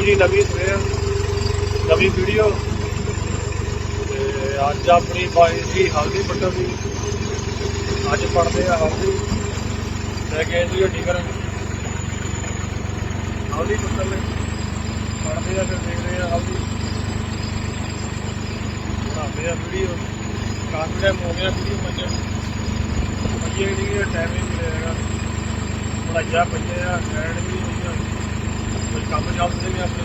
ਲਓ ਜੀ ਨਵੀਂ ਸਵੇਰ, ਨਵੀਂ ਵੀਡੀਓ ਤੇ ਅੱਜ ਆਪਣੀ ਬਾਈ ਸੀ ਹਲਦੀ ਪੱਟਣ ਦੀ। ਅੱਜ ਪੜਦੇ ਆ ਹਲਦੀ। ਲੈ ਕੇ ਆਏ ਜੀ ਟਿਕਰ ਹਲਦੀ ਪੱਟਣ ਲਈ ਪੜਦੇ ਆ ਫਿਰ ਦੇਖਦੇ ਆ ਹਲਦੀ। ਬਣਾਉਂਦੇ ਆ ਵੀਡੀਓ ਕਾਫੀ ਟਾਈਮ ਹੋ ਗਿਆ ਵੀਡੀਓ ਮੰਜੇ ਮੰਜੇ ਦੀ ਟਾਈਮ ਹੀ ਨਹੀਂ ਮਿਲੇਗਾ ਪੜਾਈਆਂ ਪਈਆਂ ਆ ਐਡ ਵੀ ਕੰਮ ਚੱਲਦੇ ਨੇ ਆਪਣੇ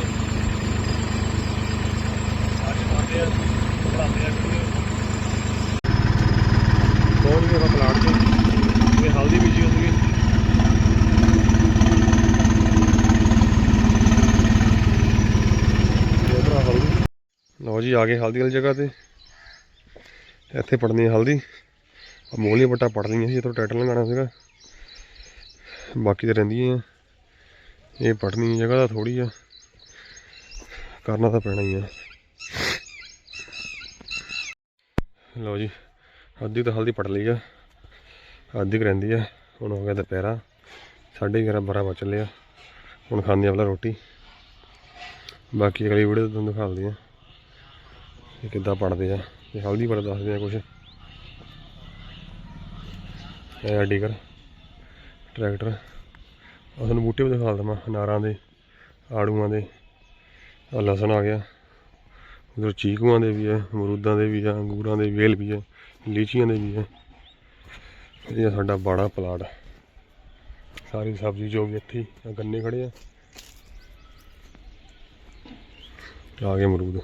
ਅੱਜ ਪਾਉਂਦੇ ਆ ਪੜਾਉਂਦੇ ਆ ਵੀਡੀਓ। ਪਹੁੰਚ ਗਏ ਪਲਾਟ ਤੇ ਇਹ ਹਲਦੀ ਬੀਜੀ ਹੁੰਦੀ ਹੈ। ਲਓ ਜੀ, ਆ ਗਏ ਹਲਦੀ ਵਾਲੀ ਜਗ੍ਹਾ ਤੇ। ਇੱਥੇ ਪੜਨੀ ਹਲਦੀ। ਅਮੋਲੀਆਂ ਪੱਟਾ ਪੜ ਲਈਆਂ ਸੀ ਇੱਥੋਂ ਟਰੈਕਟਰ ਲੰਘਾਣਾ ਸੀਗਾ। ਬਾਕੀ ਤਾਂ ਰਹਿੰਦੀਆਂ ਆ। ਇਹ ਪਟਨੀ ਜਗ੍ਹਾ ਤਾਂ ਥੋੜੀ ਆ। ਕਰਨਾ ਤਾਂ ਪੈਣਾ ਹੀ ਆ। ਲਓ ਜੀ, ਅੱਧੀ ਤਾਂ ਹਲਦੀ ਪਟ ਲਈ ਆ। ਅੱਧੀ ਕੁ ਰਹਿੰਦੀ ਆ। ਹੁਣ ਹੋ ਗਿਆ ਦੁਪਹਿਰਾ। ਸਾਢੇ ਗਿਆਰਾਂ, ਬਾਰਾਂ ਵੱਜ ਚੱਲੇ ਹੁਣ ਖਾਂਦੇ ਆ ਪਹਿਲਾਂ ਰੋਟੀ। ਬਾਕੀ ਅਗਲੀ ਵੀਡੀਓ ਤੁਹਾਨੂੰ ਦਿਖਾਉਂਦੇ ਆ ਇਹ ਕਿੱਦਾਂ ਪੜਦੇ ਆ। ਇਹ ਹਲਦੀ ਬਾਰੇ ਦੱਸਦੇ ਆ ਕੁਝ ਇਹ ਆ ਡਿਗਰ ਟਰੈਕਟਰ। ਤੁਹਾਨੂੰ ਬੂਟੇ ਵੀ ਦਿਖਾ ਦਵਾਂ, ਅਨਾਰਾਂ ਦੇ, ਆੜੂਆਂ ਦੇ, ਆਹ ਲਸਣ ਆ ਗਿਆ। ਉਧਰ ਚੀਕੂਆਂ ਦੇ ਵੀ ਹੈ ਅਮਰੂਦਾਂ ਦੇ ਵੀ ਆ, ਅੰਗੂਰਾਂ ਦੇ ਵੇਲ ਵੀ ਹੈ ਲੀਚੀਆਂ ਦੇ ਵੀ ਹੈ ਇਹ ਸਾਡਾ ਬਾੜਾ ਪਲਾਟ। ਸਾਰੀ ਸਬਜ਼ੀ ਜੋ ਵੀ ਇੱਥੇ ਹੀ ਗੰਨੇ ਖੜੇ ਆ। ਆ ਗਏ ਅਮਰੂਦ।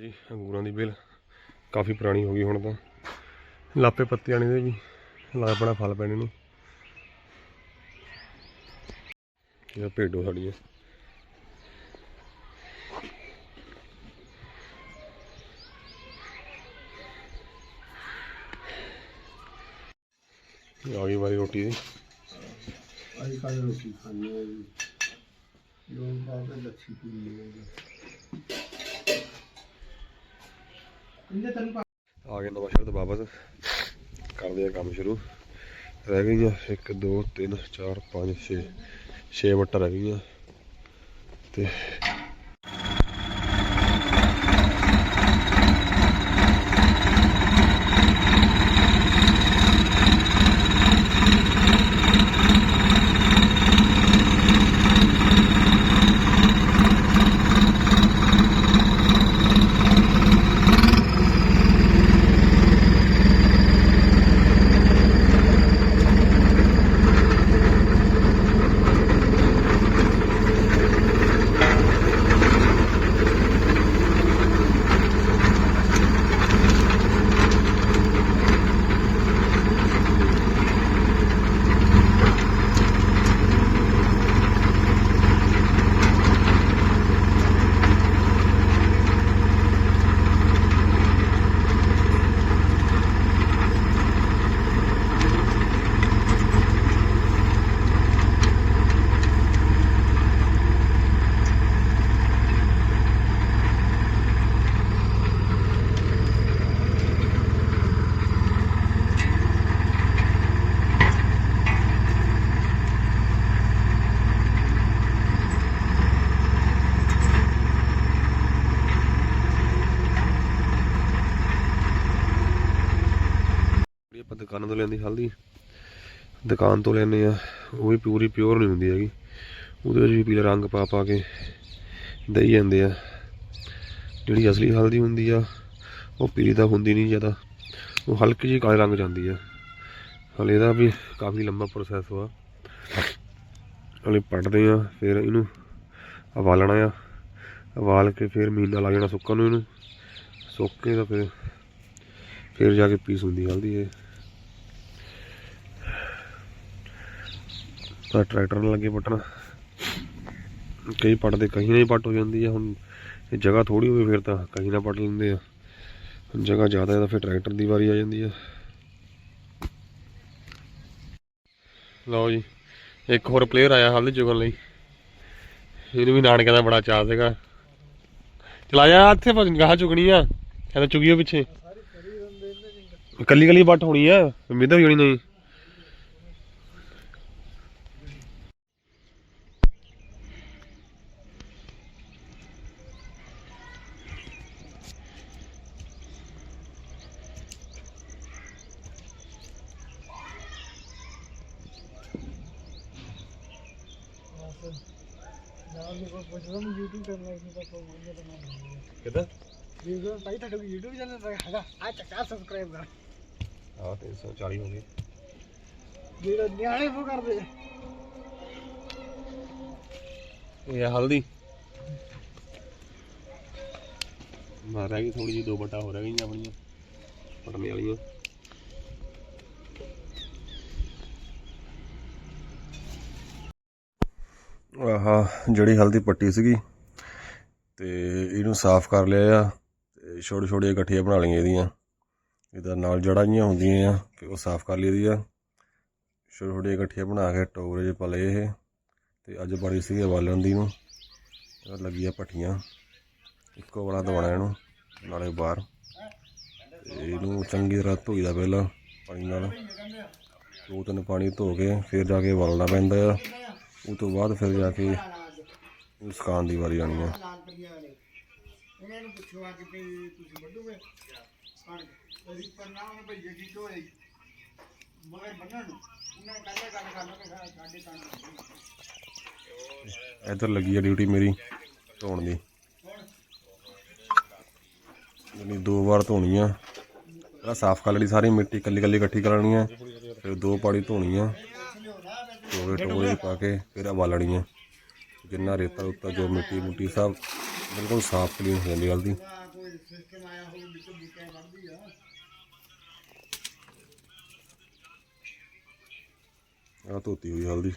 ਜੀ, ਅੰਗੂਰਾਂ ਦੀ ਬੇਲ ਕਾਫੀ ਪੁਰਾਣੀ ਹੋ ਗਈ ਹੁਣ ਤਾਂ। ਲਾਪੇ ਪੱਤੇ ਆਣੇ ਦੇ ਵੀ। ਲੱਗ ਬੜਾ ਫਲ ਪੈਣੇ ਨੂੰ। ਇਹ ਭੇਡੋ ਸਾਡੀ ਹੈ ਇਹ ਆ ਗਈ ਵਾਰੀ ਰੋਟੀ ਦੀ। ਅੱਜ ਕੱਲ੍ਹ ਰੋਟੀ ਖਾਣੀ ਹੈ ਜੀ। ਲੋਕ ਬਾਬੇ ਲੱਛੀ ਪੀਣੀ ਹੈ ਆ ਗਏ ਨਵਾਂ ਸ਼ਹਿਰ ਤੋਂ ਵਾਪਸ। ਕਰਦੇ ਆ ਕੰਮ ਸ਼ੁਰੂ। ਰਹਿ ਗਈਆਂ 1 2 3 4 5 6 6 ਵੱਟਾਂ ਰਹਿ ਗਈਆਂ। ਤੇ ਜਿਹੜੀ ਆਪਾਂ ਦੁਕਾਨਾਂ ਤੋਂ ਲੈਂਦੀ ਹਲਦੀ ਦੁਕਾਨ ਤੋਂ ਲੈਂਦੇ ਆ ਉਹ ਵੀ ਪੂਰੀ ਪਿਓਰ ਨਹੀਂ ਹੁੰਦੀ ਹੈਗੀ। ਉਹਦੇ ਵਿੱਚ ਵੀ ਪੀਲਾ ਰੰਗ ਪਾ ਪਾ ਕੇ ਦਈ ਜਾਂਦੇ ਆ। ਜਿਹੜੀ ਅਸਲੀ ਹਲਦੀ ਹੁੰਦੀ ਆ, ਉਹ ਪੀਲੀ ਤਾਂ ਹੁੰਦੀ ਨਹੀਂ ਜ਼ਿਆਦਾ। ਉਹ ਹਲਕੀ ਜਿਹੀ ਕਾਲੇ ਰੰਗ ਜਾਂਦੀ ਆ। ਹਲੇ ਇਹਦਾ ਵੀ ਕਾਫੀ ਲੰਬਾ ਪ੍ਰੋਸੈਸ ਵਾ ਹਲੇ ਪੱਟਦੇ ਆ ਫਿਰ ਇਹਨੂੰ ਉਬਾਲਣਾ ਆ। ਉਬਾਲ ਕੇ ਫਿਰ ਮਹੀਨਾ ਲੱਗ ਜਾਣਾ ਸੁੱਕਣ ਨੂੰ ਇਹਨੂੰ। ਸੁੱਕ ਕੇ ਤਾਂ ਫਿਰ ਫਿਰ ਜਾ ਕੇ ਪੀਸ ਹੁੰਦੀ ਹਲਦੀ ਇਹ। ਤਾਂ ਟਰੈਕਟਰ ਨਾਲ ਲੱਗੇ ਪੱਟਣ। ਕਈ ਪੱਟਦੇ ਕਈ ਨਹੀਂ ਪੱਟ ਹੋ ਜਾਂਦੀ ਆ, ਹੁਣ ਇਹ ਜਗ੍ਹਾ ਥੋੜੀ ਹੋਵੇ ਫਿਰ ਤਾਂ ਕਈ ਨਾ ਪੱਟ ਲੈਂਦੇ ਆ। ਹੁਣ ਜਗ੍ਹਾ ਜ਼ਿਆਦਾ ਹੈ ਤਾਂ ਫਿਰ ਟਰੈਕਟਰ ਦੀ ਵਾਰੀ ਆ ਜਾਂਦੀ ਆ। ਲਓ ਜੀ, ਇੱਕ ਹੋਰ ਪਲੇਅਰ ਆਇਆ ਹਲਦੀ ਚੁਗਣ ਲਈ। ਇਹਨੂੰ ਵੀ ਨਾਨਕਿਆਂ ਦਾ ਬੜਾ ਚਾਅ ਸੀਗਾ। ਚਲਾ ਜਾ ਇੱਥੇ ਗਾਹ ਚੁਗਣੀ ਆ। ਕਹਿੰਦਾ ਚੁਗੀਓ ਪਿੱਛੇ। ਕੱਲੀ ਕੱਲੀ ਬੱਟ ਹੋਣੀ ਆ, ਉਮੀਦ ਹੋ ਜਾਣੀ ਨਹੀਂ। ਕਿਦਾਂ? ਵੀਡੀਓ ਭਾਈ ਤੁਹਾਡਾ YouTube ਚੈਨਲ ਹੈਗਾ ਆ ਚੱਕਾ ਸਬਸਕ੍ਰਾਈਬ ਕਰ ਆ 340 ਹੋ ਗਏ। ਜਿਹੜਾ ਨਿਆਣੇ ਫੋ ਕਰਦੇ ਇਹ ਆ ਹਲਦੀ। ਮਾਰ ਰਹਿ ਥੋੜੀ ਜਿਹੀ, ਦੋ ਬਟਾ ਹੋ ਰਹਿ ਗਈਆਂ ਆਪਣੀਆਂ ਪਟਨੇ ਵਾਲੀਆਂ। ਆਹਾ ਜਿਹੜੀ ਹਲਦੀ ਪੱਟੀ ਸੀਗੀ ਤੇ ਇਹਨੂੰ ਸਾਫ਼ ਕਰ ਲਿਆ ਆ ਤੇ ਛੋਟੇ ਛੋਟੀਆਂ ਇਕੱਠੀਆਂ ਬਣਾ ਲਈਆਂ ਇਹਦੀਆਂ। ਇਹਦਾ ਨਾਲ ਜੜਾਂ ਜੀਆਂ ਹੁੰਦੀਆਂ ਆ ਫਿਰ ਉਹ ਸਾਫ਼ ਕਰ ਲਈ ਦੀ ਆ। ਛੋਟੇ ਛੋਟੀਆਂ ਇਕੱਠੀਆਂ ਬਣਾ ਕੇ ਟੋਕਰੇ 'ਚ ਪਲੇ ਇਹ ਤੇ ਅੱਜ ਬੜੀ ਸੀਗੀ ਵਾਲਣ ਦੀ ਨੂੰ। ਇਹ ਲੱਗੀਆਂ ਪੱਠੀਆਂ ਇੱਕੋ ਵਾਲਾ ਦਵਾਣਾ ਇਹਨੂੰ, ਨਾਲੇ ਬਾਹਰ। ਤੇ ਇਹਨੂੰ ਚੰਗੀ ਤਰ੍ਹਾਂ ਧੋਈਦਾ ਪਹਿਲਾਂ ਪਾਣੀ ਨਾਲ। ਦੋ ਤਿੰਨ ਪਾਣੀ ਧੋ ਕੇ ਫਿਰ ਜਾ ਕੇ ਵਾਲਣਾ ਪੈਂਦਾ ਆ। ਉਹ ਤੋਂ ਬਾਅਦ ਫਿਰ ਜਾ ਕੇ ਸੁਕਾਉਣ ਦੀ ਵਾਰੀ ਆਣੀ ਆ। ਉਹਨਾਂ ਨੂੰ ਪੁੱਛੋ ਅੱਜ ਵੀ ਤੁਸੀਂ ਵੱਢੋਗੇ? ਕਣਕ ਅਸੀਂ ਪੰਨਾ ਉਹਨੇ ਭਈਏ ਕੀ ਢੋਏ ਮਗਰ ਬੰਨਣ ਨੂੰ। ਉਹਨਾਂ ਨੇ ਪਹਿਲਾਂ ਗੱਲ ਕਰ ਲਓ ਕਿ ਸਾ- ਸਾਡੇ ਕਣਕ ਇੱਧਰ ਲੱਗੀ ਆ ਡਿਊਟੀ ਮੇਰੀ ਧੋਣ ਦੀ। ਯਾਨੀ ਦੋ ਵਾਰ ਧੋਣੀ ਆ। ਪਹਿਲਾਂ ਸਾਫ਼ ਕਰ ਲੈਣੀ ਸਾਰੀ ਮਿੱਟੀ ਕੱਲੀ ਕੱਲੀ ਇਕੱਠੀ ਕਰ ਲੈਣੀ ਆ। ਫਿਰ ਦੋ ਪਾਣੀ ਧੋਣੀ ਆ। ਟੋਵੇ ਟੋਵੇ ਪਾ ਕੇ ਫਿਰ ਉਬਾਲਣੀ ਆ ਜਿੰਨਾ ਰੇਤਾ ਉੱਤਾ ਜੋ ਮਿੱਟੀ ਮੁੱਟੀ ਸਭ ਬਿਲਕੁਲ ਸਾਫ਼ ਕਲੀਨ ਹੋ ਜਾਂਦੀ ਹਲਦੀ। ਆ ਕੋਈ ਆ ਧੋਤੀ ਹੋਈ ਹਲਦੀ।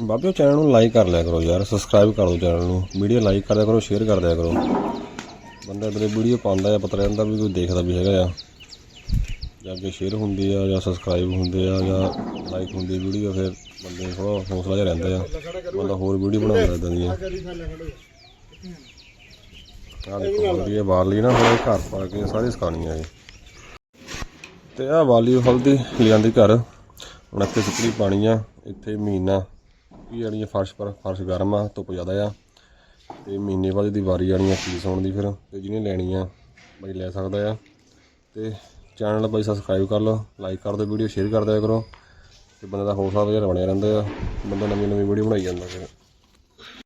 ਬਾਬਿਓ ਚੈਨਲ ਨੂੰ ਲਾਈਕ ਕਰ ਲਿਆ ਕਰੋ ਯਾਰ ਸਬਸਕ੍ਰਾਈਬ ਕਰ ਦਿਓ ਚੈਨਲ ਨੂੰ। ਵੀਡੀਓ ਲਾਈਕ ਕਰ ਦਿਆ ਕਰੋ ਸ਼ੇਅਰ ਕਰ ਦਿਆ ਕਰੋ। ਬੰਦਾ ਮੇਰੇ ਵੀਡੀਓ ਪਾਉਂਦਾ ਆ ਪਤਾ ਰਹਿੰਦਾ ਵੀ ਕੋਈ ਦੇਖਦਾ ਵੀ ਹੈਗਾ ਆ। ਜਾਂ ਅੱਗੇ ਸ਼ੇਅਰ ਹੁੰਦੀ ਆ ਜਾਂ ਸਬਸਕ੍ਰਾਈਬ ਹੁੰਦੇ ਆ ਜਾਂ ਲਾਈਕ ਹੁੰਦੀ ਵੀਡੀਓ ਫਿਰ ਬੰਦੇ ਨੂੰ ਥੋੜਾ ਹੌਸਲਾ ਜਿਹਾ ਰਹਿੰਦਾ ਆ। ਬੰਦਾ ਹੋਰ ਵੀਡੀਓ ਬਣਾਉਂਦਾ ਇਦਾਂ ਦੀਆਂ। ਆਹ ਦੇਖੋ ਵਾਲ ਲਈ ਨਾ ਇਹ ਘਰ ਪਾ ਕੇ ਸਾਰੀ ਸੁਕਾਉਣੀ ਆ ਇਹ। ਤੇ ਆਹ ਵਾਲੀ ਹਲਦੀ ਲਿਆਂਦੀ ਘਰ। ਹੁਣ ਇੱਥੇ ਸੁੱਕਣੀ ਪਾਣੀ ਆ ਇੱਥੇ ਮਹੀਨਾ। ਕੀ ਜਾਣੀ ਆ ਫਰਸ਼ ਪਰ, ਫਰਸ਼ ਗਰਮ ਆ, ਧੁੱਪ ਜ਼ਿਆਦਾ ਆ ਤੇ ਮਹੀਨੇ ਬਾਅਦ ਦੀ ਵਾਰੀ ਆਣੀ ਆ ਫੀਸ ਆਉਣ ਦੀ ਫਿਰ ਤੇ ਜਿਹਨੇ ਲੈਣੀ ਆ ਬਾਈ ਲੈ ਸਕਦਾ ਆ ਤੇ ਚੈਨਲ ਬਾਈ ਸਬਸਕ੍ਰਾਈਬ ਕਰ ਲਓ ਲਾਈਕ ਕਰ ਦਿਓ ਵੀਡੀਓ ਸ਼ੇਅਰ ਕਰ ਦਿਆ ਕਰੋ ਤੇ ਬੰਦੇ ਦਾ ਹੌਸਲਾ ਵਗੈਰਾ ਬਣਿਆ ਰਹਿੰਦਾ ਆ, ਬੰਦਾ ਨਵੀਂ ਨਵੀਂ ਵੀਡੀਓ ਬਣਾਈ ਜਾਂਦਾ ਫਿਰ।